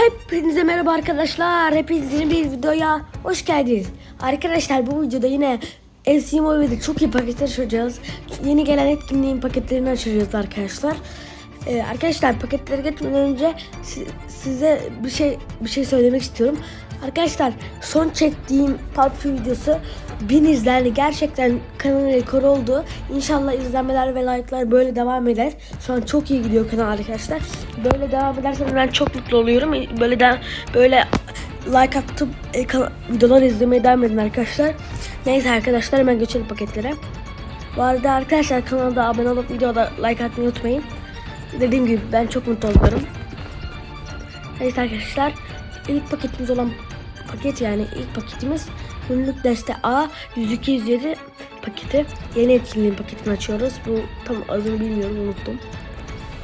Hepinize merhaba arkadaşlar. Hepiniz yeni bir videoya hoş geldiniz. Arkadaşlar bu videoda yine FC Mobile'de çok iyi paketler açacağız. Yeni gelen etkinliğin paketlerini açacağız arkadaşlar. Ee, arkadaşlar paketlere geçmeden önce si- size bir şey bir şey söylemek istiyorum. Arkadaşlar son çektiğim PUBG videosu 1000 izlendi. Gerçekten kanalın rekoru oldu. İnşallah izlenmeler ve like'lar böyle devam eder. Şu an çok iyi gidiyor kanal arkadaşlar. Böyle devam ederse ben çok mutlu oluyorum. Böyle de böyle like atıp e, videolar izlemeye devam edin arkadaşlar. Neyse arkadaşlar hemen geçelim paketlere. Bu arada arkadaşlar kanalda abone olup videoda like atmayı unutmayın. Dediğim gibi ben çok mutlu oluyorum. Neyse arkadaşlar ilk paketimiz olan paket yani ilk paketimiz günlük deste A 102 paketi. Yeni etkinliğin paketini açıyoruz. Bu tam adını bilmiyorum unuttum.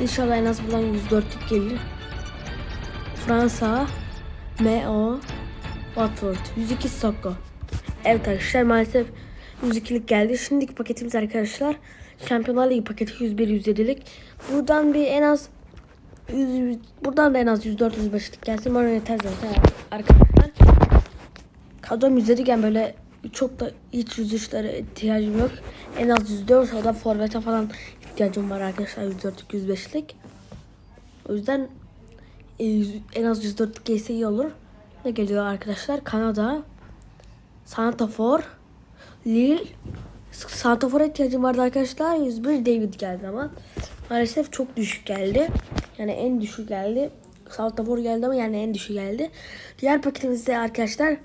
İnşallah en az buradan 104'lük gelir. Fransa MO Watford 102 Soko. Evet arkadaşlar maalesef 102'lik geldi. Şimdiki paketimiz arkadaşlar Şampiyonlar Ligi paketi 101 107'lik. Buradan bir en az 100, buradan da en az 104 105'lik gelsin. Bana yeter zaten arkadaşlar. Kadrom yüzlerken böyle çok da hiç yüzüşlere ihtiyacım yok. En az 104 o da forvete falan ihtiyacım var arkadaşlar 104'lük 105'lik. O yüzden e, en az 104'lük gelse iyi olur. Ne geliyor arkadaşlar? Kanada, Santafor, Lille, Santafor'a ihtiyacım vardı arkadaşlar. 101 David geldi ama maalesef çok düşük geldi. Yani en düşük geldi. Santafor geldi ama yani en düşük geldi. Diğer paketimizde arkadaşlar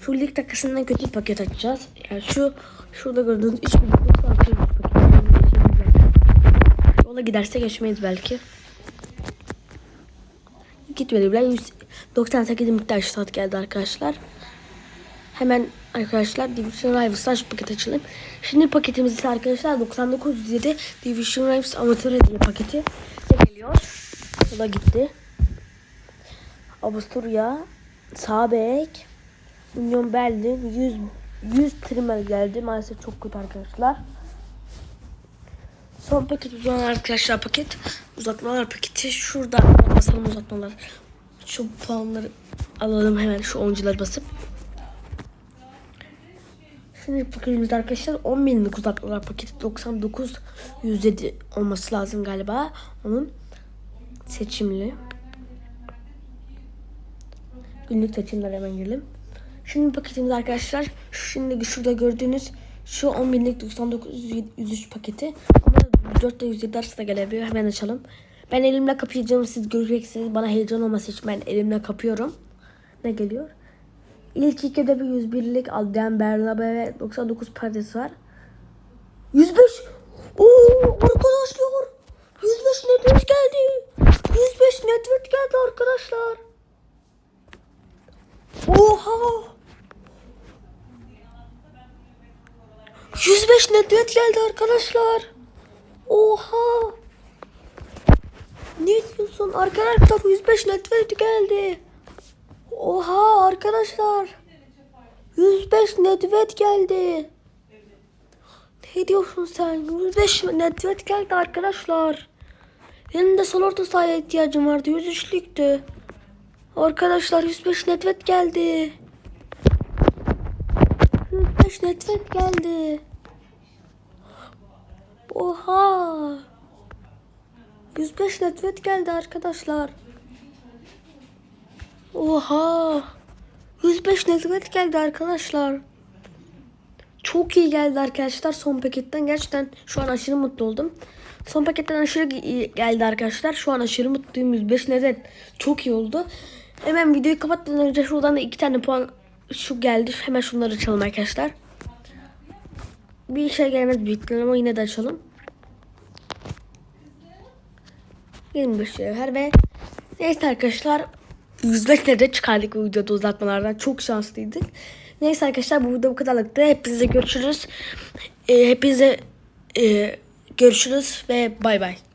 şu lig takısından kötü bir paket açacağız. Yani şu şurada gördüğünüz 3 bin paket. Yola giderse geçmeyiz belki. Gitmedi bile 198 miktar saat geldi arkadaşlar. Hemen arkadaşlar Division Rivals'tan şu paket açalım. Şimdi paketimiz ise arkadaşlar 9907 Division Rivals Amatör Hediye paketi. Geliyor? Bu da gitti. Avusturya, sağ bek, Union Berlin 100 100 trimmer geldi. Maalesef çok kötü arkadaşlar. Son paket olan arkadaşlar paket. Uzatmalar paketi. Şurada basalım uzatmalar. Şu puanları alalım hemen şu oyuncuları basıp. Şimdi paketimizde arkadaşlar 10 binlik uzatmalar paketi 99 107 olması lazım galiba. Onun seçimli. Günlük seçimler hemen girelim. Şimdi paketimiz arkadaşlar şimdi şurada gördüğünüz şu 10 binlik 99 103 paketi ama 4 ile 107 arasında gelebiliyor. Hemen açalım. Ben elimle kapayacağım. Siz göreceksiniz. Bana heyecan olması için ben elimle kapıyorum. Ne geliyor? İlk iki de bir 101'lik Adrian Bernabe ve 99 perdesi var. 105! Oo arkadaşlar! 105 network geldi. 105 network geldi arkadaşlar. Oha! 105 network geldi arkadaşlar. Oha! Ne diyorsun arkadaşlar 105 network geldi. Oha arkadaşlar. 105 netvet geldi. Ne diyorsun sen? 105 netvet geldi arkadaşlar. Benim de sol orta sahaya ihtiyacım vardı. 103'lüktü. Arkadaşlar 105 netvet geldi. 105 netvet geldi. Oha. 105 netvet geldi arkadaşlar. Oha. 105 network geldi arkadaşlar. Çok iyi geldi arkadaşlar son paketten. Gerçekten şu an aşırı mutlu oldum. Son paketten aşırı geldi arkadaşlar. Şu an aşırı mutluyum. 105 network çok iyi oldu. Hemen videoyu kapatmadan önce şuradan da iki tane puan şu geldi. Hemen şunları açalım arkadaşlar. Bir şey gelmez büyük ihtimalle ama yine de açalım. 25 cevher ve neyse arkadaşlar 105 de çıkardık bu videoda uzatmalardan. Çok şanslıydık. Neyse arkadaşlar bu video bu kadarlıktı. Hepinize görüşürüz. Ee, hepinize e, görüşürüz ve bay bay.